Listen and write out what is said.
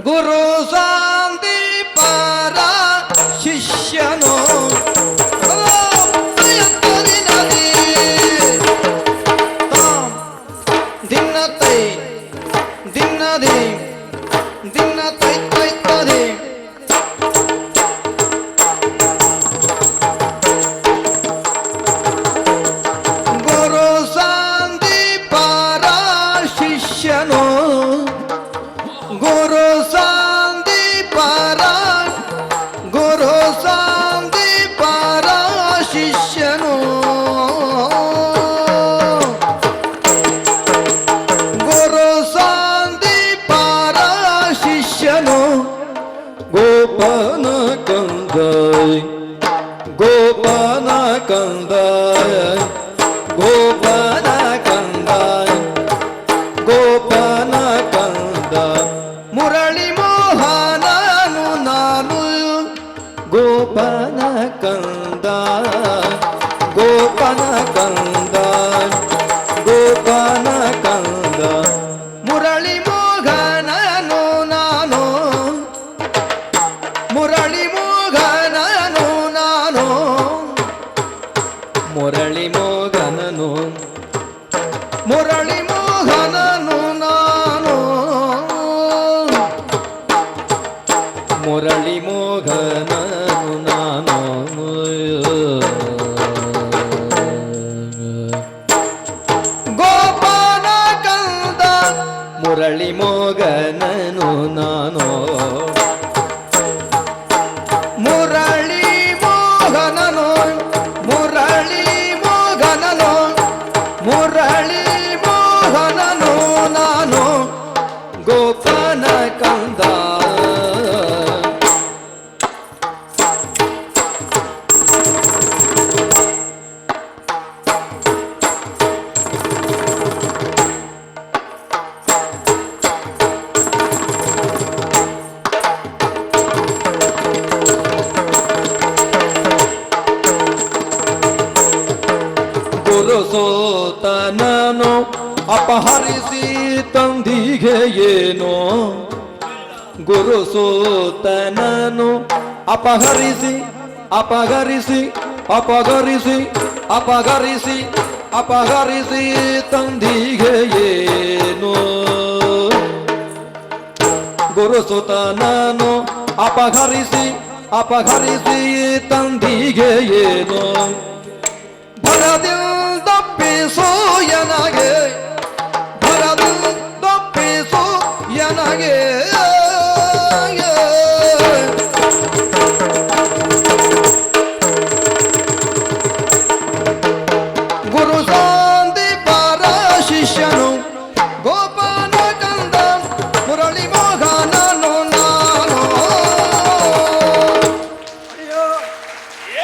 ಗುರು ಸಂದೀಪರ ಶಿಷ್ಯನು ದಿನತೈ ದಿನದಿ ದಿನ ಗೋಪನ ಕಂದಾಯ. ಗೋಪನ ಕಂದಾಯ. ಗೋಪನ ಕಂದಾಯ. ಗೋಪನ ಕಂದ ಮುರಳಿ ಮೋಹನನು ನಾನು. ಗೋಪನ ಕಂದ ಮುರಳಿ ಮೋಹನನು. ಮುರಳಿ ಮೋಹನನು ನಾನು. ಮುರಳಿ ಮೋಹನನು ನಾನು. ಗೋಪಾಲ ಕಂದ ಮುರಳಿ ಮೋಗನನು ನಾನು. So. ಕಂದ ಗುರು ಸೋತನನು ಅಪಹರಿಸಿ ತಂದಿಗೆ ಏನೋ ಗುರು ಸೋತನನು ಅಪಹರಿಸಿ ಅಪಹರಿಸಿ ಅಪಹರಿಸಿ ಅಪಹರಿಸಿ ಅಪಹರಿಸಿ ತಂದಿಗೆ ಏನೋ ಗುರು ಸುತನನು ಅಪಹರಿಸಿ ಅಪಹರಿಸಿ ತಂದಿಗೆ ಏನೋ ಭರದಿಂದ ಪಿಸೋಯನಗೆ Guru